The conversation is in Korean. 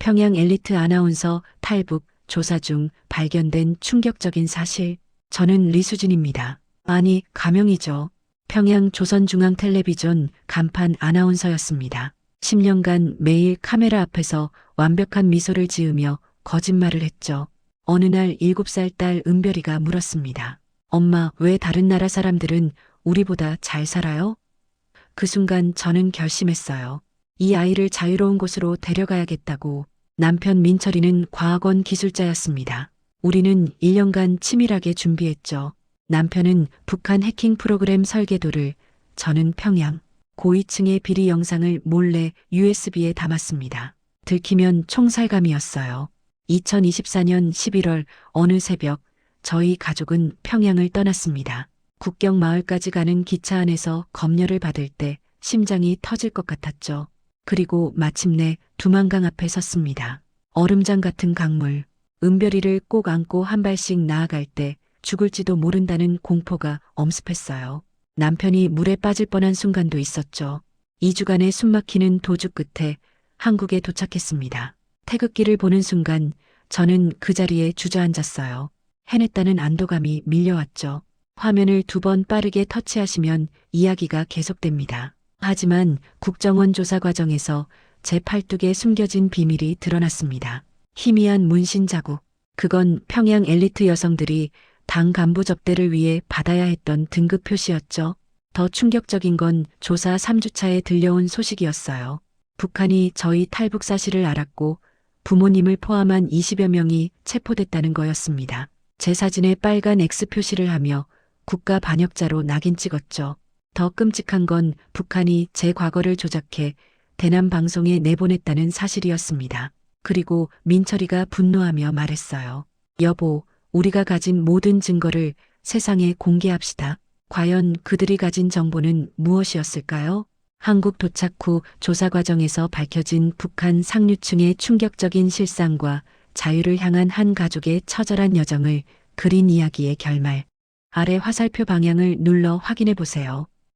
평양 엘리트 아나운서 탈북 조사 중 발견된 충격적인 사실. 저는 리수진입니다. 아니, 가명이죠. 평양 조선중앙텔레비전 간판 아나운서였습니다. 10년간 매일 카메라 앞에서 완벽한 미소를 지으며 거짓말을 했죠. 어느 날 7살 딸 은별이가 물었습니다. 엄마, 왜 다른 나라 사람들은 우리보다 잘 살아요? 그 순간 저는 결심했어요. 이 아이를 자유로운 곳으로 데려가야겠다고 남편 민철이는 과학원 기술자였습니다. 우리는 1년간 치밀하게 준비했죠. 남편은 북한 해킹 프로그램 설계도를, 저는 평양, 고위층의 비리 영상을 몰래 USB에 담았습니다. 들키면 총살감이었어요. 2024년 11월 어느 새벽 저희 가족은 평양을 떠났습니다. 국경 마을까지 가는 기차 안에서 검열을 받을 때 심장이 터질 것 같았죠. 그리고 마침내 두만강 앞에 섰습니다. 얼음장 같은 강물, 은별이를 꼭 안고 한 발씩 나아갈 때 죽을지도 모른다는 공포가 엄습했어요. 남편이 물에 빠질 뻔한 순간도 있었죠. 2주간의 숨막히는 도주 끝에 한국에 도착했습니다. 태극기를 보는 순간 저는 그 자리에 주저앉았어요. 해냈다는 안도감이 밀려왔죠. 화면을 두 번 빠르게 터치하시면 이야기가 계속됩니다. 하지만 국정원 조사 과정에서 제 팔뚝에 숨겨진 비밀이 드러났습니다. 희미한 문신 자국. 그건 평양 엘리트 여성들이 당 간부 접대를 위해 받아야 했던 등급 표시였죠. 더 충격적인 건 조사 3주차에 들려온 소식이었어요. 북한이 저희 탈북 사실을 알았고 부모님을 포함한 20여 명이 체포됐다는 거였습니다. 제 사진에 빨간 X 표시를 하며 국가 반역자로 낙인 찍었죠. 더 끔찍한 건 북한이 제 과거를 조작해 대남 방송에 내보냈다는 사실이었습니다. 그리고 민철이가 분노하며 말했어요. 여보, 우리가 가진 모든 증거를 세상에 공개합시다. 과연 그들이 가진 정보는 무엇이었을까요? 한국 도착 후 조사 과정에서 밝혀진 북한 상류층의 충격적인 실상과 자유를 향한 한 가족의 처절한 여정을 그린 이야기의 결말. 아래 화살표 방향을 눌러 확인해 보세요.